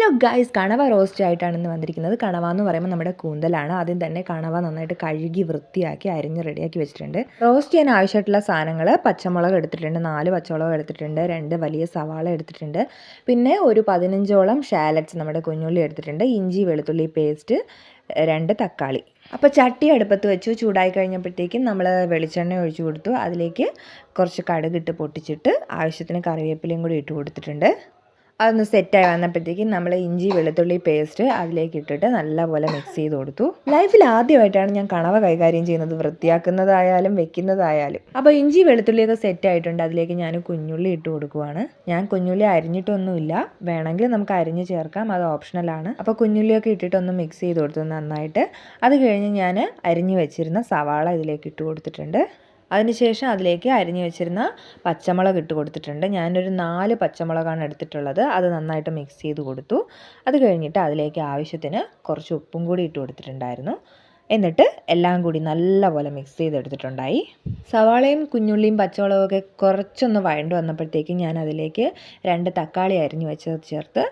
Hello guys കണവ roast ആയിട്ടാണ് ഇന്ന് വന്നിരിക്കുന്നത്. കണവ എന്ന് പറയുമ്പോൾ നമ്മുടെ കൂന്തലാണ്. ആദ്യം തന്നെ കണവ നന്നായിട്ട് കഴുകി വൃത്തിയാക്കി അരിഞ്ഞ് റെഡിയാക്കി വെച്ചിട്ടുണ്ട്. റോസ്റ്റ് ചെയ്യാൻ ആവശ്യമായിട്ടുള്ള സാധനങ്ങൾ പച്ചമുളക് എടുത്തിട്ടുണ്ട്. നാല് പച്ചമുളക് എടുത്തിട്ടുണ്ട്. രണ്ട് വലിയ സവാള എടുത്തിട്ടുണ്ട്. പിന്നെ ഒരു പതിനഞ്ചോളം ഷാലറ്റ്സ് നമ്മുടെ കുഞ്ഞുള്ളി എടുത്തിട്ടുണ്ട്. ഇഞ്ചി വെളുത്തുള്ളി പേസ്റ്റ് രണ്ട് തക്കാളി. അപ്പോൾ ചട്ടി അടുപ്പത്ത് വെച്ചു. ചൂടായി കഴിഞ്ഞപ്പോഴത്തേക്കും നമ്മൾ വെളിച്ചെണ്ണ ഒഴിച്ചു കൊടുത്തു. അതിലേക്ക് കുറച്ച് കടുകിട്ട് പൊട്ടിച്ചിട്ട് ആവശ്യത്തിന് കറിവേപ്പിലയും കൂടി ഇട്ട് കൊടുത്തിട്ടുണ്ട്. അതൊന്ന് സെറ്റായി വന്നപ്പോഴത്തേക്കും നമ്മൾ ഇഞ്ചി വെളുത്തുള്ളി പേസ്റ്റ് അതിലേക്ക് ഇട്ടിട്ട് നല്ലപോലെ മിക്സ് ചെയ്ത് കൊടുത്തു. ലൈഫിൽ ആദ്യമായിട്ടാണ് ഞാൻ കണവ കൈകാര്യം ചെയ്യുന്നത്. വൃത്തിയാക്കുന്നതായാലും വെക്കുന്നതായാലും. അപ്പോൾ ഇഞ്ചി വെളുത്തുള്ളിയൊക്കെ സെറ്റ് ആയിട്ടുണ്ട് അതിലേക്ക് ഞാൻ കുഞ്ഞുള്ളി ഇട്ട് കൊടുക്കുവാണ്. ഞാൻ കുഞ്ഞുള്ളി അരിഞ്ഞിട്ടൊന്നുമില്ല. വേണമെങ്കിൽ നമുക്ക് അരിഞ്ഞ് ചേർക്കാം. അത് ഓപ്ഷണലാണ് അപ്പോൾ കുഞ്ഞുള്ളിയൊക്കെ ഇട്ടിട്ടൊന്ന് മിക്സ് ചെയ്ത് കൊടുത്തു നന്നായിട്ട്. അത് കഴിഞ്ഞ് ഞാൻ അരിഞ്ഞ് വെച്ചിരുന്ന സവാള ഇതിലേക്ക് ഇട്ട് കൊടുത്തിട്ടുണ്ട്. അതിനുശേഷം അതിലേക്ക് അരിഞ്ഞു വെച്ചിരുന്ന പച്ചമുളക് ഇട്ട് കൊടുത്തിട്ടുണ്ട്. ഞാനൊരു നാല് പച്ചമുളകാണ് എടുത്തിട്ടുള്ളത്. അത് നന്നായിട്ട് മിക്സ് ചെയ്ത് കൊടുത്തു. അത് കഴിഞ്ഞിട്ട് അതിലേക്ക് ആവശ്യത്തിന് കുറച്ച് ഉപ്പും കൂടി ഇട്ട് കൊടുത്തിട്ടുണ്ടായിരുന്നു. എന്നിട്ട് എല്ലാം കൂടി നല്ലപോലെ മിക്സ് ചെയ്തെടുത്തിട്ടുണ്ടായി. സവാളയും കുഞ്ഞുള്ളിയും പച്ചമുളകൊക്കെ കുറച്ചൊന്ന് വഴണ്ട് വന്നപ്പോഴത്തേക്കും ഞാൻ അതിലേക്ക് രണ്ട് തക്കാളി അരിഞ്ഞു വെച്ചത് ചേർത്ത്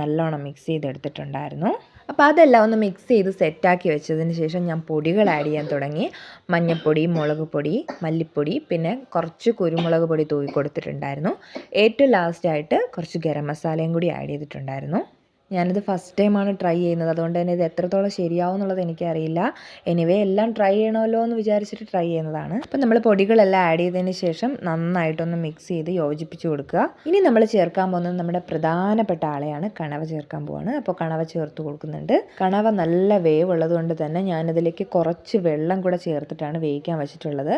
നല്ലോണം മിക്സ് ചെയ്തെടുത്തിട്ടുണ്ടായിരുന്നു. അപ്പോൾ അതെല്ലാം ഒന്ന് മിക്സ് ചെയ്ത് സെറ്റാക്കി വെച്ചതിന് ശേഷം ഞാൻ പൊടികൾ ആഡ് ചെയ്യാൻ തുടങ്ങി. മഞ്ഞൾപ്പൊടി മുളക് പൊടി മല്ലിപ്പൊടി പിന്നെ കുറച്ച് കുരുമുളക് പൊടി തൂക്കി കൊടുത്തിട്ടുണ്ടായിരുന്നു. ഏറ്റവും ലാസ്റ്റായിട്ട് കുറച്ച് ഗരം മസാലയും കൂടി ആഡ് ചെയ്തിട്ടുണ്ടായിരുന്നു. ഞാനിത് ഫസ്റ്റ് ടൈമാണ് ട്രൈ ചെയ്യുന്നത്. അതുകൊണ്ട് തന്നെ ഇത് എത്രത്തോളം ശരിയാവും എന്നുള്ളത് എനിക്കറിയില്ല. എനിവേ എല്ലാം ട്രൈ ചെയ്യണമല്ലോ എന്ന് വിചാരിച്ചിട്ട് ട്രൈ ചെയ്യുന്നതാണ്. അപ്പം നമ്മൾ പൊടികളെല്ലാം ആഡ് ചെയ്തതിന് ശേഷം നന്നായിട്ടൊന്ന് മിക്സ് ചെയ്ത് യോജിപ്പിച്ച് കൊടുക്കുക. ഇനി നമ്മൾ ചേർക്കാൻ പോകുന്നത് നമ്മുടെ പ്രധാനപ്പെട്ട ആളെയാണ്. കണവ ചേർക്കാൻ പോവാണ്. അപ്പോൾ കണവ ചേർത്ത് കൊടുക്കുന്നുണ്ട്. കണവ നല്ല വേവ് ഉള്ളതുകൊണ്ട് തന്നെ ഞാനതിലേക്ക് കുറച്ച് വെള്ളം കൂടെ ചേർത്തിട്ടാണ് വേവിക്കാൻ വെച്ചിട്ടുള്ളത്.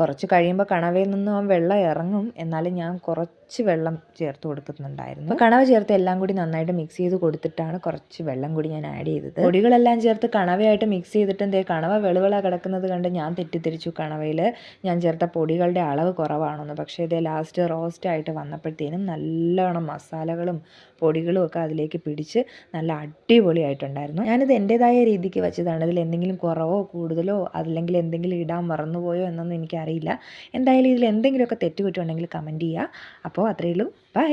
കുറച്ച് കഴിയുമ്പോൾ കണവയിൽ നിന്നും ആ വെള്ളം ഇറങ്ങും. എന്നാലും ഞാൻ കുറച്ച് വെള്ളം ചേർത്ത് കൊടുക്കുന്നുണ്ടായിരുന്നു. കണവ ചേർത്ത് എല്ലാം കൂടി നന്നായിട്ട് മിക്സ് ചെയ്ത് കൊടുത്തിട്ടാണ് കുറച്ച് വെള്ളം കൂടി ഞാൻ ആഡ് ചെയ്തത്. പൊടികളെല്ലാം ചേർത്ത് കണവയായിട്ട് മിക്സ് ചെയ്തിട്ട് എന്തേ കണവ വെളുവിള കിടക്കുന്നത് കണ്ട് ഞാൻ തെറ്റിദ്ധരിച്ചു കണവയിൽ ഞാൻ ചേർത്ത പൊടികളുടെ അളവ് കുറവാണെന്ന്. പക്ഷേ ഇതേ ലാസ്റ്റ് റോസ്റ്റ് ആയിട്ട് വന്നപ്പോഴത്തേനും നല്ലോണം മസാലകളും പൊടികളും ഒക്കെ അതിലേക്ക് പിടിച്ച് നല്ല അടിപൊളിയായിട്ടുണ്ടായിരുന്നു. ഞാനിത് എന്റെതായ രീതിക്ക് വെച്ചതാണ്. ഇതിൽ എന്തെങ്കിലും കുറവോ കൂടുതലോ അല്ലെങ്കിൽ എന്തെങ്കിലും ഇടാൻ മറന്നുപോയോ എന്നൊന്നും എനിക്കറിയില്ല. എന്തായാലും ഇതിൽ എന്തെങ്കിലുമൊക്കെ തെറ്റുകുറ്റമുണ്ടെങ്കിൽ കമന്റ് ചെയ്യുക. അപ്പോൾ അത്രയേ ഉള്ളൂ. ബൈ